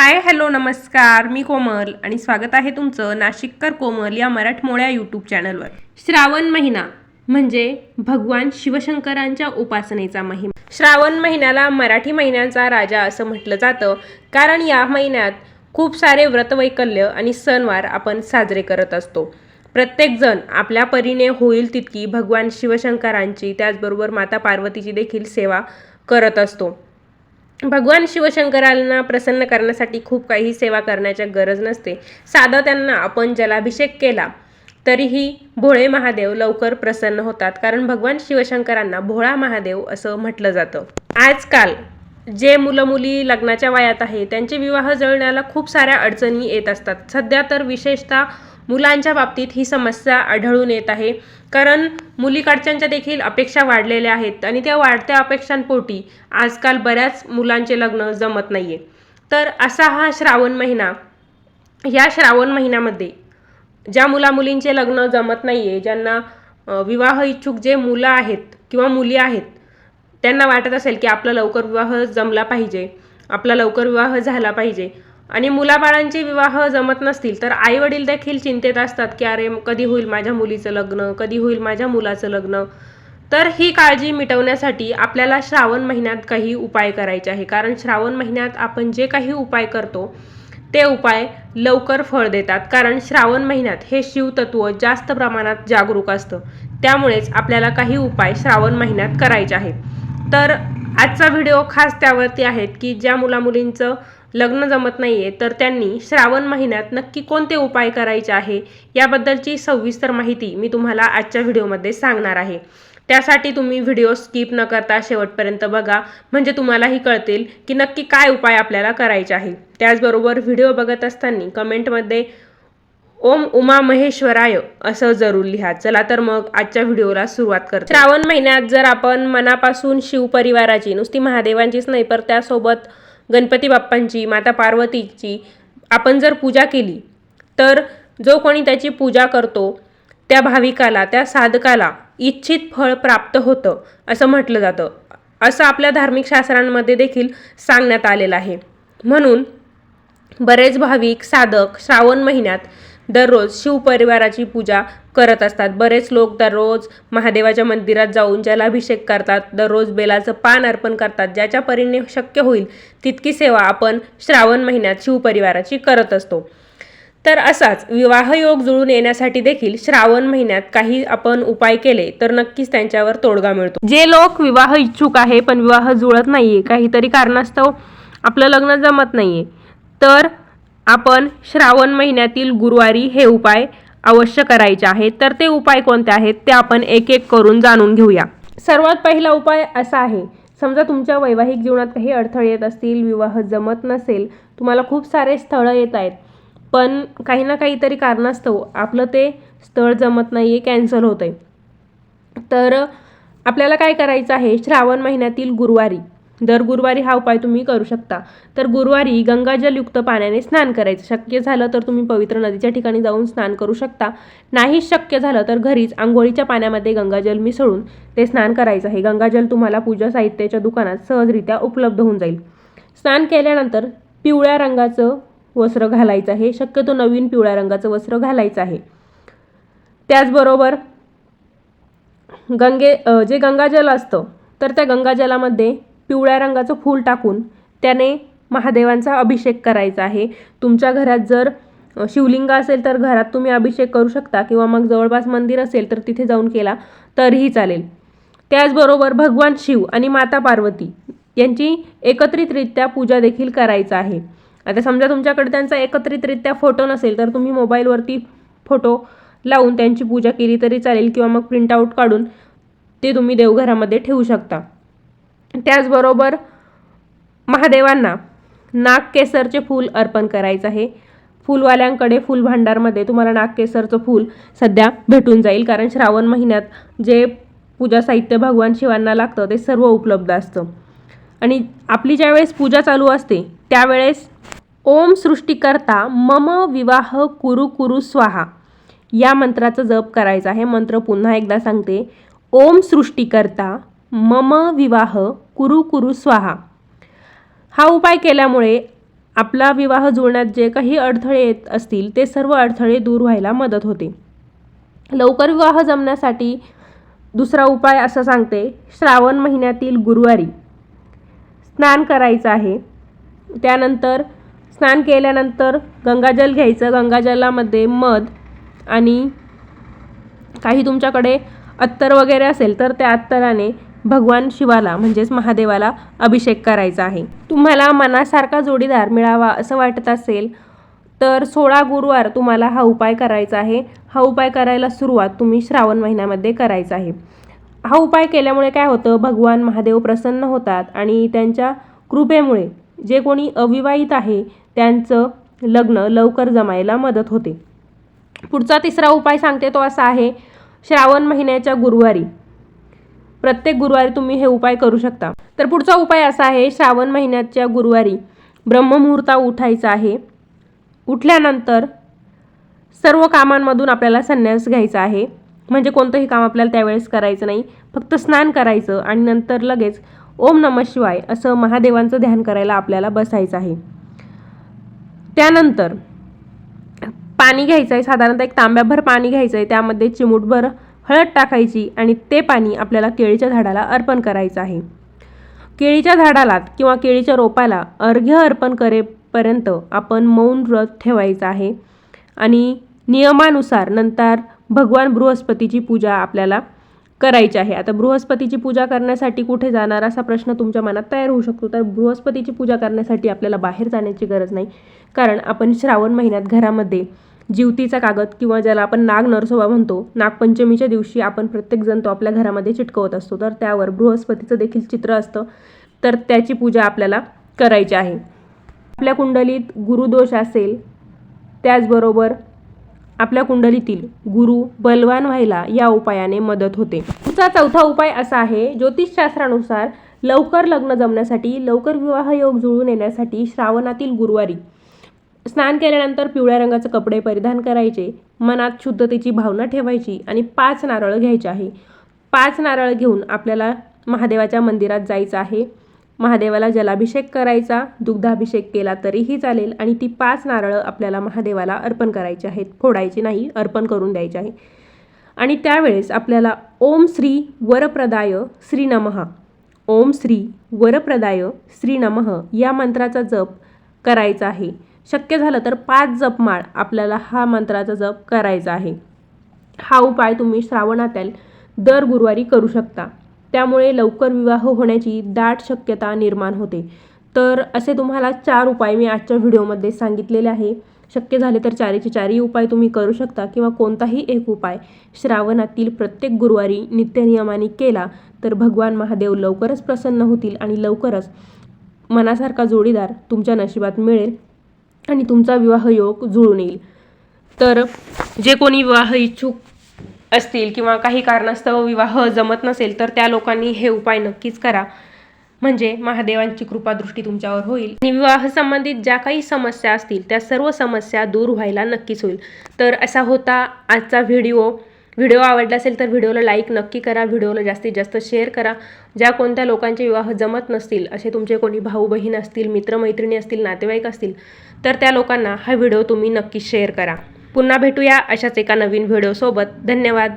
Hi hello नमस्कार. मी कोमल आणि स्वागत आहे तुमचं नाशिककर कोमल या मराठमोळ्या यूट्यूब चॅनलवर. श्रावण महिना म्हणजे भगवान शिवशंकरांच्या उपासनेचा महिमा. श्रावण महिन्याला मराठी महिन्यांचा राजा असं म्हटलं जातं कारण या महिन्यात खूप सारे व्रतवैकल्य आणि सणवार आपण साजरे करत असतो. प्रत्येकजण आपल्या परीने होईल तितकी भगवान शिवशंकरांची त्याचबरोबर माता पार्वतीची देखील सेवा करत असतो. भगवान शिवशंकरांना प्रसन्न करण्यासाठी खूप काही सेवा करण्याची गरज नसते. साधं त्यांना आपण जलाभिषेक केला तरीही भोळे महादेव लवकर प्रसन्न होतात. कारण भगवान शिवशंकरांना भोळा महादेव असं म्हटलं जातं. आजकाल जे मुलं मुली लग्नाच्या वयात आहे त्यांचे विवाह जळण्याला खूप साऱ्या अडचणी येत असतात. सध्या तर विशेषतः मुलांच्या बाबतीत ही समस्या आढळून येत आहे. कारण मुलीकडच्यांच्या देखील अपेक्षा वाढलेल्या आहेत आणि त्या वाढत्या अपेक्षांपोटी आजकाल बऱ्याच मुलांचे लग्न जमत नाही आहे तर असा हा श्रावण महिना या श्रावण महिन्यामध्ये ज्या मुलामुलींचे लग्न जमत नाही आहे ज्यांना विवाह इच्छुक जे मुलं आहेत किंवा मुली आहेत त्यांना वाटत असेल की आपला लवकर विवाह जमला पाहिजे आपला लवकर विवाह झाला पाहिजे. आणि मुलाबाळांचे विवाह जमत नसतील तर आई वडील देखील चिंतेत असतात की अरे कधी होईल माझ्या मुलीचं लग्न? कधी होईल माझ्या मुलाचं लग्न? तर ही काळजी मिटवण्यासाठी आपल्याला श्रावण महिन्यात काही उपाय करायचे आहे. कारण श्रावण महिन्यात आपण जे काही उपाय करतो ते उपाय लवकर फळ देतात. कारण श्रावण महिन्यात हे शिवतत्व जास्त प्रमाणात जागरूक असतं. त्यामुळेच आपल्याला काही उपाय श्रावण महिन्यात करायचे आहेत. तर आजचा व्हिडिओ खास त्यावरती आहेत की ज्या मुलामुलींचं लग्न जमत नाही आहे तर त्यांनी श्रावण महिन्यात नक्की कोणते उपाय करायचे आहे याबद्दलची सविस्तर माहिती मी तुम्हाला आजच्या व्हिडिओमध्ये सांगणार आहे. त्यासाठी तुम्ही व्हिडिओ स्किप न करता शेवटपर्यंत बघा म्हणजे तुम्हालाही कळतील की नक्की काय उपाय आपल्याला करायचे आहे. त्याचबरोबर व्हिडिओ बघत असताना कमेंटमध्ये ओम उमा महेश्वराय असं जरूर लिहा. चला तर मग आजच्या व्हिडिओला सुरुवात करतो. श्रावण महिन्यात जर आपण मनापासून शिवपरिवाराची नुसती महादेवांचीच नाही तर त्यासोबत गणपती बाप्पांची माता पार्वतीची आपण जर पूजा केली तर जो कोणी त्याची पूजा करतो त्या भाविकाला त्या साधकाला इच्छित फळ प्राप्त होतं असं म्हटलं जातं. असं आपल्या धार्मिक शास्त्रांमध्ये देखील सांगण्यात आलेलं आहे. म्हणून बरेच भाविक साधक श्रावण महिन्यात दररोज शिवपरिवाराची पूजा करत असतात. बरेच लोक दररोज महादेवाच्या मंदिरात जाऊन जलाभिषेक करतात दररोज बेलाचं पान अर्पण करतात ज्याच्या परीने शक्य होईल तितकी सेवा आपण श्रावण महिन्यात शिवपरिवाराची करत असतो. तर असाच विवाह योग जुळून येण्यासाठी देखील श्रावण महिन्यात काही आपण उपाय केले तर नक्कीच त्यांच्यावर तोडगा मिळतो. जे लोक विवाह इच्छुक आहे पण विवाह जुळत नाहीये काहीतरी कारणास्तव आपलं लग्न जमत नाहीये तर आपण श्रावण महिन्यातील गुरुवारी हे उपाय अवश्य करायचे आहेत. तर ते उपाय कोणते आहेत? ते आपण एक एक करून जाणून घेऊया. सर्वात पहिला उपाय असा आहे समजा तुमच्या वैवाहिक जीवनात काही अडथळे येत असतील विवाह जमत नसेल तुम्हाला खूप सारे स्थळं येत आहेत. पण काही ना काहीतरी कारणास्तव आपलं ते स्थळ जमत नाही आहे कॅन्सल होतं आहे तर आपल्याला काय करायचं आहे? श्रावण महिन्यातील गुरुवारी दर गुरुवारी हा उपाय तुम्ही करू शकता. तर गुरुवारी गंगाजलयुक्त पाण्याने स्नान करायचं. शक्य झालं तर तुम्ही पवित्र नदीच्या ठिकाणी जाऊन स्नान करू शकता. नाही शक्य झालं तर घरीच आंघोळीच्या पाण्यामध्ये गंगाजल मिसळून ते स्नान करायचं आहे. गंगाजल तुम्हाला पूजा साहित्याच्या दुकानात सहजरित्या उपलब्ध होऊन जाईल. स्नान केल्यानंतर पिवळ्या रंगाचं वस्त्र घालायचं आहे. शक्यतो नवीन पिवळ्या रंगाचं वस्त्र घालायचं आहे. त्याचबरोबर गंगे जे गंगाजल असतं तर त्या गंगाजलामध्ये पिवळ्या रंगाचं फूल टाकून त्याने महादेवांचा अभिषेक करायचा आहे. तुमच्या घरात जर शिवलिंग असेल तर घरात तुम्ही अभिषेक करू शकता किंवा मग जवळपास मंदिर असेल तर तिथे जाऊन केला तरीही चालेल. त्याचबरोबर भगवान शिव आणि माता पार्वती यांची एकत्रितरित्या पूजा देखील करायचं आहे. आता समजा तुमच्याकडे त्यांचा एकत्रितरित्या फोटो नसेल तर तुम्ही मोबाईलवरती फोटो लावून त्यांची पूजा केली तरी चालेल किंवा मग प्रिंटआउट काढून ते तुम्ही देवघरामध्ये ठेवू शकता. त्याचबरोबर महादेवांना नागकेसरचे फूल अर्पण करायचं आहे. फुलवाल्यांकडे फुलभांडारमध्ये तुम्हाला नागकेसरचं फूल सध्या भेटून जाईल. कारण श्रावण महिन्यात जे पूजा साहित्य भगवान शिवांना लागतं ते सर्व उपलब्ध असतं. आणि आपली ज्यावेळेस पूजा चालू असते त्यावेळेस ओम सृष्टीकर्ता मम विवाह कुरु कुरु स्वाहा या मंत्राचा जप करायचा आहे. मंत्र पुन्हा एकदा सांगते. ओम सृष्टीकर्ता मम विवाह कुरु कुरु स्वाहा. हा उपाय केल्यामुळे आपला विवाह जुळण्यात जे काही अडथळे येत असतील ते सर्व अडथळे दूर व्हायला मदत होते. लवकर विवाह जमण्यासाठी दुसरा उपाय असं सांगते श्रावण महिन्यातील गुरुवारी स्नान करायचं आहे. त्यानंतर स्नान केल्यानंतर गंगाजल घ्यायचं. गंगाजलामध्ये मध आणि काही तुमच्याकडे अत्तर वगैरे असेल तर त्या अत्तराने भगवान शिवाला म्हणजेच महादेवाला अभिषेक करायचा आहे. तुम्हाला मनासारखा जोडीदार मिळावा असं वाटत असेल तर सोळा गुरुवार तुम्हाला हा उपाय करायचा आहे. हा उपाय करायला सुरुवात तुम्ही श्रावण महिन्यामध्ये करायचा आहे. हा उपाय केल्यामुळे काय होतं भगवान महादेव प्रसन्न होतात आणि त्यांच्या कृपेमुळे जे कोणी अविवाहित आहे त्यांचं लग्न लवकर जमायला मदत होते. पुढचा तिसरा उपाय सांगते तो असा आहे श्रावण महिन्याच्या गुरुवारी प्रत्येक गुरुवारी तुम्ही हे उपाय करू शकता. तर पुढचा उपाय असा आहे श्रावण महिन्याच्या गुरुवारी ब्रह्ममुहूर्ता उठायचा आहे. उठल्यानंतर सर्व कामांमधून आपल्याला संन्यास घ्यायचा आहे. म्हणजे कोणतंही काम आपल्याला त्यावेळेस करायचं नाही. फक्त स्नान करायचं आणि नंतर लगेच ओम नम शिवाय असं महादेवांचं ध्यान करायला आपल्याला बसायचं आहे. त्यानंतर पाणी घ्यायचं आहे साधारणतः एक तांब्याभर पाणी घ्यायचं आहे त्यामध्ये चिमूटभर हळद टाकायची आणि ते पाणी आपल्याला केळीच्या झाडाला अर्पण करायचं आहे. केळीच्या झाडाला किंवा केळीच्या रोपाला अर्घ्य अर्पण करेपर्यंत आपण मौन व्रत ठेवायचं आहे आणि नियमानुसार नंतर भगवान बृहस्पतीची पूजा आपल्याला करायची आहे. आता बृहस्पतीची पूजा करण्यासाठी कुठे जाणार असा प्रश्न तुमच्या मनात तयार होऊ शकतो. तर बृहस्पतीची पूजा करण्यासाठी आपल्याला बाहेर जाण्याची गरज नाही. कारण आपण श्रावण महिन्यात घरामध्ये जिवतीचा कागद किंवा ज्याला आपण नाग नरसोबा म्हणतो नागपंचमीच्या दिवशी आपण प्रत्येकजण तो आपल्या घरामध्ये चिटकवत असतो. तर त्यावर बृहस्पतीचं देखील चित्र असतं. तर त्याची पूजा आपल्याला करायची आहे. आपल्या कुंडलीत गुरुदोष असेल त्याचबरोबर आपल्या कुंडलीतील गुरु बलवान व्हायला या उपायाने मदत होते. पुढचा चौथा उपाय असा आहे ज्योतिषशास्त्रानुसार लवकर लग्न जमण्यासाठी लवकर विवाह योग जुळून येण्यासाठी श्रावणातील गुरुवारी स्नान केल्यानंतर पिवळ्या रंगाचे कपडे परिधान करायचे मनात शुद्धतेची भावना ठेवायची आणि पाच नारळ घ्यायचे आहे. पाच नारळ घेऊन आपल्याला महादेवाच्या मंदिरात जायचं आहे. महादेवाला जलाभिषेक करायचा दुग्धाभिषेक केला तरीही चालेल आणि ती पाच नारळं आपल्याला महादेवाला अर्पण करायची आहेत. फोडायची नाही अर्पण करून द्यायची आहे. आणि त्यावेळेस आपल्याला ओम श्री वरप्रदाय श्री नमः ओम श्री वरप्रदाय श्री नमः या मंत्राचा जप करायचा आहे. शक्य झालं तर पाच जपमाळ आपल्याला हा मंत्राचा जप करायचा आहे. हा उपाय तुम्ही श्रावणातील दर गुरुवारी करू शकता. त्यामुळे लवकर विवाह होण्याची दाट शक्यता निर्माण होते. तर असे तुम्हाला चार उपाय मी आजच्या व्हिडिओमध्ये सांगितलेले आहे. शक्य झाले तर चारीचे चारही उपाय तुम्ही करू शकता किंवा कोणताही एक उपाय श्रावणातील प्रत्येक गुरुवारी नित्यनियमाने केला तर भगवान महादेव लवकरच प्रसन्न होतील आणि लवकरच मनासारखा जोडीदार तुमच्या नशिबात मिळेल. आणि तुमचा विवाह योग जुळून येईल. तर जे कोणी विवाह इच्छुक असतील किंवा काही कारणास्तव विवाह जमत नसेल तर त्या लोकांनी हे उपाय नक्कीच करा. म्हणजे महादेवांची कृपादृष्टी तुमच्यावर होईल. आणि विवाह संबंधित ज्या काही समस्या असतील त्या सर्व समस्या दूर व्हायला नक्कीच होईल. तर असा होता आजचा व्हिडिओ. व्हिडिओ आवडला असेल तर व्हिडिओला लाईक नक्की करा व्हिडिओला जास्तीत जास्त शेअर करा. ज्या कोणत्या लोकांचे विवाह जमत नसतील असे तुमचे कोणी भाऊ बहीण असतील मित्रमैत्रिणी असतील नातेवाईक असतील तर त्या लोकांना हा व्हिडिओ तुम्ही नक्की शेअर करा. पुन्हा भेटूया अशाच एका नवीन व्हिडिओसोबत. धन्यवाद.